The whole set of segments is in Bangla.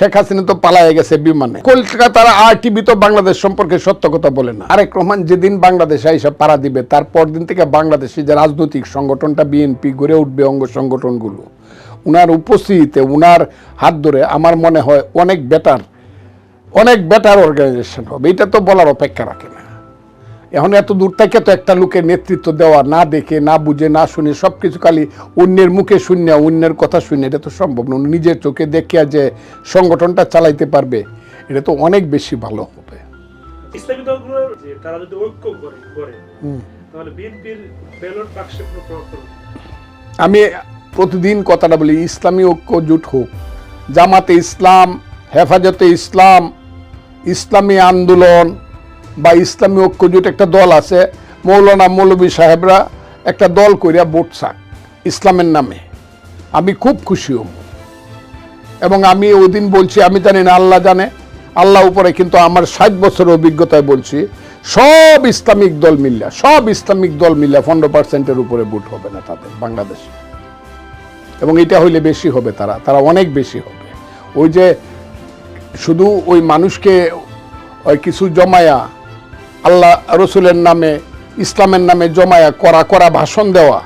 শেখ হাসিনা তো পালাই গেছে বিমানে। কলকাতার আর টিভি তো বাংলাদেশ সম্পর্কে সত্য কথা বলে না। আরেক রহমান, যেদিন বাংলাদেশে এসে পাড়া দিবে, তারপর দিন থেকে বাংলাদেশে যে রাজনৈতিক সংগঠনটা বিএনপি গড়ে উঠবে, অঙ্গ সংগঠনগুলো, উনার উপস্থিতিতে, উনার হাত ধরে আমার মনে হয় অনেক বেটার অনেক বেটার অর্গানাইজেশন হবে। এটা তো বলার অপেক্ষা রাখে না। এখন এত দূর থেকে তো একটা লোকের নেতৃত্ব দেওয়া না দেখে না বুঝে না শুনে সব কিছু খালি অন্যের মুখে শূন্য অন্যের কথা শুনে এটা তো সম্ভব না। নিজের চোখে দেখিয়া যে সংগঠনটা চালাইতে পারবে এটা তো অনেক বেশি ভালো হবে। ইসলামী দলগুলোর তারা যদি ঐক্য করে করে তাহলে বিএনপির ব্যালট বাক্সে কোনো প্রভাব পড়বে না। আমি প্রতিদিন কথাটা বলি ইসলামী ঐক্য জুট হোক জামাতে ইসলাম হেফাজতে ইসলাম ইসলামী আন্দোলন বা ইসলামী ঐক্য জুট একটা দল আছে, মৌলানা মৌলবী সাহেবরা একটা দল করিয়া ভোট চাক, ইসলামের নামে। আমি খুব খুশি হব। এবং আমি ওই দিন বলছি, আমি জানি না আল্লাহ জানে, আল্লাহ উপরে কিন্তু আমার ষাট বছরের অভিজ্ঞতায় বলছি, সব ইসলামিক দল মিল্লা সব ইসলামিক দল মিল্লা পনেরো পার্সেন্টের উপরে ভোট হবে না তাদের, বাংলাদেশে। এবং এটা হইলে বেশি হবে তারা তারা অনেক বেশি হবে। ওই যে শুধু ওই মানুষকে ওই কিছু জমায়া আল্লাহ রসুলের নামে, ইসলামের নামে জমায়া করা করা ভাষণ দেওয়া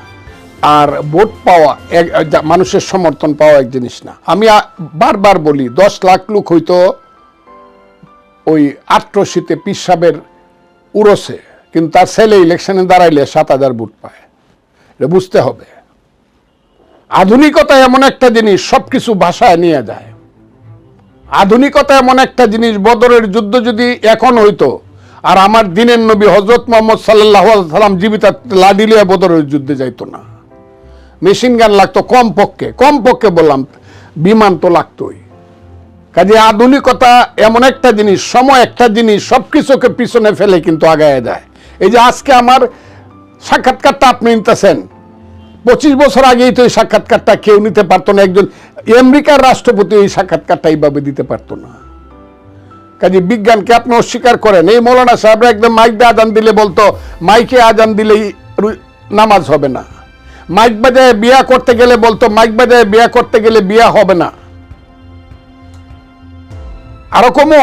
আর ভোট পাওয়া এক- মানুষের সমর্থন পাওয়া এক জিনিস না। আমি বারবার বলি, দশ লাখ লোক হয়তো ওই আট্রশিতে পিসাবের উরসে, কিন্তু তার ছেলে ইলেকশনে দাঁড়াইলে সাত হাজার ভোট পায়। এটা বুঝতে হবে। আধুনিকতা এমন একটা জিনিস, সবকিছু ভাষায় নিয়ে যায়। আধুনিকতা এমন একটা জিনিস, বদরের যুদ্ধ যদি এখন হইতো আর আমার দিনের নবী হজরত মোহাম্মদ সাল্লাহ সাল্লাম জীবিত লাডি লিয়ে বদরের যুদ্ধে যাইতো না। মেশিন গান লাগতো কম পক্ষে কম পক্ষে বললাম, বিমান তো লাগতোই। কাজে আধুনিকতা এমন একটা জিনিস, সময় একটা জিনিস সব কিছুকে পিছনে ফেলে কিন্তু আগায় যায়। এই যে আজকে আমার সাক্ষাৎকারটা আপনি নিতেছেন, পঁচিশ বছর আগেই তো এই সাক্ষাৎকারটা কেউ নিতে পারতো না, একজন আমেরিকার রাষ্ট্রপতি এই সাক্ষাৎকারটা এইভাবে দিতে পারতো না। কাজে বিজ্ঞানকে আপনি অস্বীকার করেন। এই মৌলানা সাহেবরা একদম মাইক দিয়ে আজান দিলে বলতো, মাইকে আজান দিলেই নামাজ হবে না। মাইক বাজায় বিয়া করতে গেলে বলতো, মাইক বাজায় বিয়া করতে গেলে বিয়া হবে না। আরও কমো,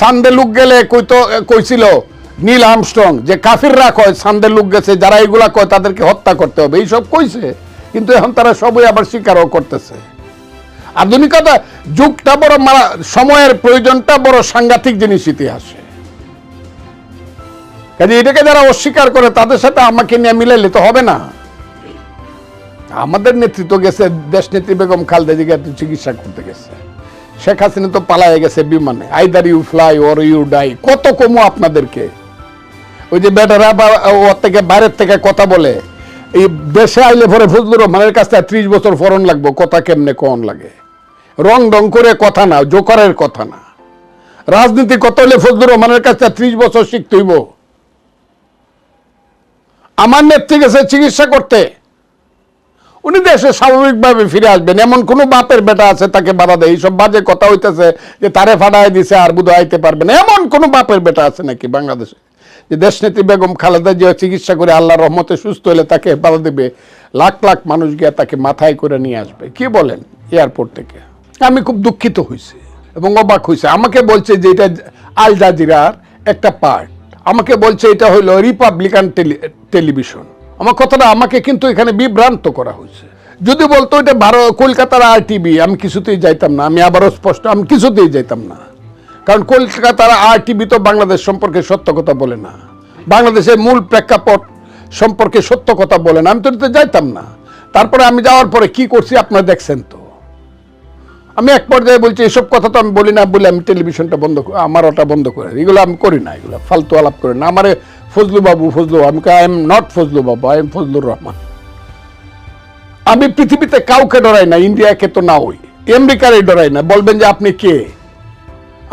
সান্দে লুক গেলে কইতো, কইছিল নীল আমস্ট্রং, যে কাফিররা কয়, সান্দে লুক গেছে, যারা এগুলা কয়, তাদেরকে হত্যা করতে হবে। এইসব কইছে, কিন্তু এখন তারা সবই আবার স্বীকারও করতেছে। আধুনিকতা যুগটা বড় মারা- সময়ের প্রয়োজনটা বড় সাংঘাতিক জিনিস ইতিহাসে। কাজে এটাকে যারা অস্বীকার করে, তাদের সাথে আমাকে নিয়ে মিলাইলে তো হবে না। আমাদের নেতৃত্ব গেছে দেশ নেত্রী বেগম খালদা জিগে চিকিৎসা করতে গেছে। শেখ হাসিনা তো পালায়ে গেছে বিমানে। Either you fly or you die. কত কমু আপনাদেরকে? ওই যে বেটারা বা, ওর থেকে বাইরের থেকে কথা বলে, এই দেশে আইলে পরে ফজলুর রহমানের কাছ থেকে ত্রিশ বছর ফরন লাগবো, কথা কেমনে কন লাগে? রং ডং করে কথা না, জোকারের কথা না। রাজনীতি কত হলে ফজলুর রহমানের কাছ ত্রিশ বছর শিখতে হইব? আমার নেত্রী গেছে চিকিৎসা করতে। উনি দেশে স্বাভাবিকভাবে ফিরে আসবেন। এমন কোনো বাপের বেটা আছে তাকে বাধা দেয়? এইসব বাজে কথা হইতেছে যে তারে ফাটাই দিছে আর বুধ আইতে পারবে না। এমন কোনো বাপের বেটা আছে নাকি বাংলাদেশে? যে দেশনেত্রী বেগম খালেদা জিয়া চিকিৎসা করে আল্লাহ রহমতে সুস্থ হলে তাকে হেফাজত দেবে। লাখ লাখ মানুষ গিয়ে তাকে মাথায় করে নিয়ে আসবে। কি বলেন এয়ারপোর্ট থেকে? আমি খুব দুঃখিত হয়েছি এবং অবাক হয়েছে। আমাকে বলছে যে এটা আল জাজিরার একটা পার্ট আমাকে বলছে এটা হলো রিপাবলিকান টেলিভিশন আমার কথাটা আমাকে কিন্তু এখানে বিভ্রান্ত করা হয়েছে। যদি বলতো এটা ভারত কলকাতার আর টিভি আমি কিছুতেই যাইতাম না। আমি আবারও স্পষ্ট, আমি কিছুতেই যাইতাম না। কারণ কলকাতার আর টিভি তো বাংলাদেশ সম্পর্কে সত্য কথা বলে না। বাংলাদেশের মূল প্রেক্ষাপট সম্পর্কে সত্য কথা বলে না। আমি তো যাইতাম না। তারপরে আমি যাওয়ার পরে কি করছি আপনারা দেখছেন তো। আমি এক পর্যায়ে বলছি, এসব কথা তো আমি বলি না, বলে আমি টেলিভিশনটা বন্ধ আমার ওটা বন্ধ করে এগুলো আমি করি না, এগুলো ফালতু আলাপ করি না। আমার ফজলু বাবু, ফজলু, আমি I am not Fazlu Babu I am Fazlur Rahman. আমি পৃথিবীতে কাউকে ডরাই না, ইন্ডিয়াকে তো না ওই আমেরিকারই ডরাই না। বলবেন যে আপনি কে?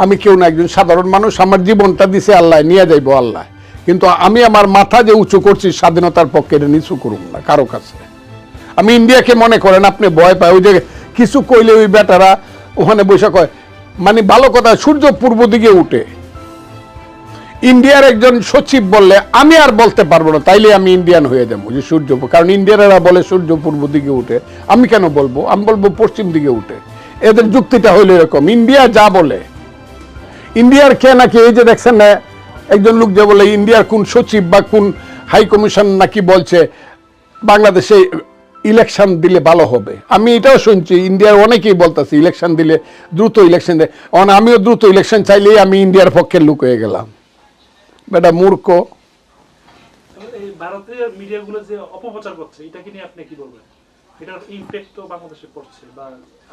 আমি কেউ না, একজন সাধারণ মানুষ। আমার জীবনটা দিছে আল্লাহ, নিয়ে যাইবো আল্লাহ। কিন্তু আমি আমার মাথা যে উঁচু করছি, স্বাধীনতার পক্ষে এটা নিচু করুন না, কারও কাছে। আমি ইন্ডিয়াকে মনে করেন, আপনি ভয় পায়। ওই যে কিছু কইলে ওই বেটারা ওখানে বসে কয় মানে ভালো কথা, সূর্য পূর্ব দিকে উঠে। ইন্ডিয়ার একজন সচিব বললে, আমি আর বলতে পারব না, তাইলে আমি ইন্ডিয়ান হয়ে যাব যে সূর্য কারণ ইন্ডিয়ানরা বলে সূর্য পূর্ব দিকে উঠে। আমি কেন বলব? আমি বলব পশ্চিম দিকে উঠে। এদের যুক্তিটা হইল এরকম, ইন্ডিয়া যা বলে, ইন্ডিয়ার কে নাকি, এই যে দেখছেন না, একজন লোক যে বলে, ইন্ডিয়ার কোন সচিব বা কোন হাই কমিশন নাকি বলছে, বাংলাদেশে ইলেকশন দিলে ভালো হবে। আমি এটাও শুনছি ইন্ডিয়ার অনেকেই বলতেছে ইলেকশন দিলে দ্রুত ইলেকশন দেয় অন আমিও দ্রুত ইলেকশন চাইলেই আমি ইন্ডিয়ার পক্ষের লোক হয়ে গেলাম। বেটা মূর্খ। এই মিডিয়াগুলো যে অপপ্রচার করছে এটাকে নিয়ে আপনি কি বলবেন? এটার ইম্প্যাক্ট তো বাংলাদেশে পড়ছে বা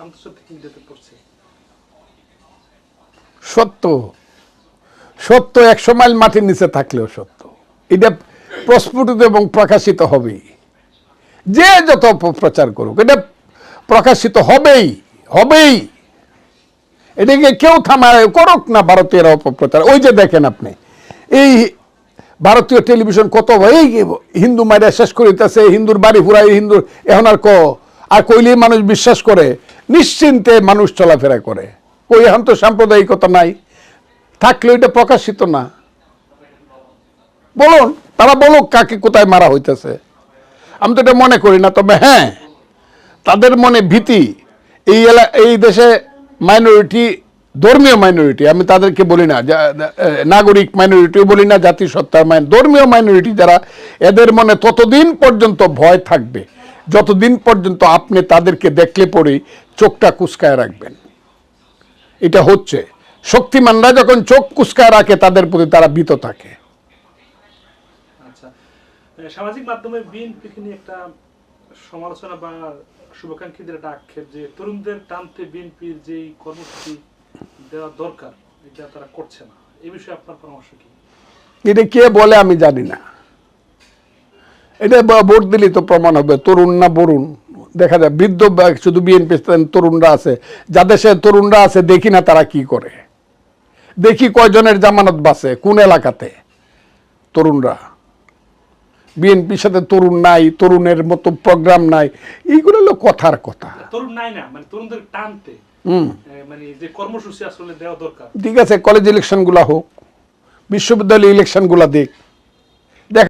আন্তর্জাতিক মিডিয়াতে পড়ছে। সত্য। সত্য একশো মাইল মাটির নিচে থাকলেও সত্য। এটা প্রস্ফুটিত এবং প্রকাশিত হবেই। যে যত প্রচার করুক, এটা প্রকাশিত হবেই হবেই। এটাকে কেউ থামায়, করুক না ভারতীয়রা অপপ্রচার ওই যে দেখেন আপনি, এই ভারতীয় টেলিভিশন কত এই হিন্দু মাইরা শেষ করিতেছে, হিন্দুর বাড়ি ফুরাই হিন্দুর, এখন আর ক? আর কইলেই মানুষ বিশ্বাস করে, নিশ্চিন্তে মানুষ চলাফেরা করে। ওই এখন তো সাম্প্রদায়িকতা নাই। থাকলে এটা প্রকাশিত না। বলুন, তারা বলুক কাকে কোথায় মারা হইতেছে। আমি তো এটা মনে করি না, তবে হ্যাঁ তাদের মনে ভীতি। এই এলা, এই দেশে মাইনরিটি ধর্মীয় মাইনরিটি আমি তাদেরকে বলি না নাগরিক মাইনরিটিও বলি না, জাতিসত্তার মাইন ধর্মীয় মাইনরিটি যারা, এদের মনে ততদিন পর্যন্ত ভয় থাকবে। যতদিন পর্যন্ত আপনি তাদেরকে দেখলে পরেই চোখটা কুচকায় রাখবেন। এটা হচ্ছে। শক্তিমানরা যখন চোখ কুচকায় রাখে, তাদের প্রতি তারা ভীত থাকে। সামাজিক মাধ্যমে বিএনপিকে নিয়ে একটা সমালোচনা বা শুভাকাঙ্ক্ষীদের একটা আক্ষেপ যে তরুণদের টানতে বিএনপির যে কর্মসূচি দেওয়া দরকার, এটা তারা করছে না। এই বিষয়ে আপনার পরামর্শ কি? এটা কে বলে আমি জানি না। এটা ভোট দিলেই তো প্রমাণ হবে, তরুণ না বরুণ। দেখা যায় বৃদ্ধ শুধু বিএনপি তরুণরা আছে, যাদের সে তরুণরা আছে, দেখি না তারা কি করে। দেখি কয়জনের জামানত বাসে কোন এলাকাতে তরুণরা। বিএনপির সাথে তরুণ নাই তরুণের মতো প্রোগ্রাম নাই এইগুলো হলো কথার কথা। তরুণ নাই না মানে তরুণদের টানতে। মানে যে কর্মসূচি আসলে দেওয়া দরকার। ঠিক আছে কলেজ ইলেকশনগুলা হোক বিশ্ববিদ্যালয় ইলেকশনগুলা দেখ। দেখ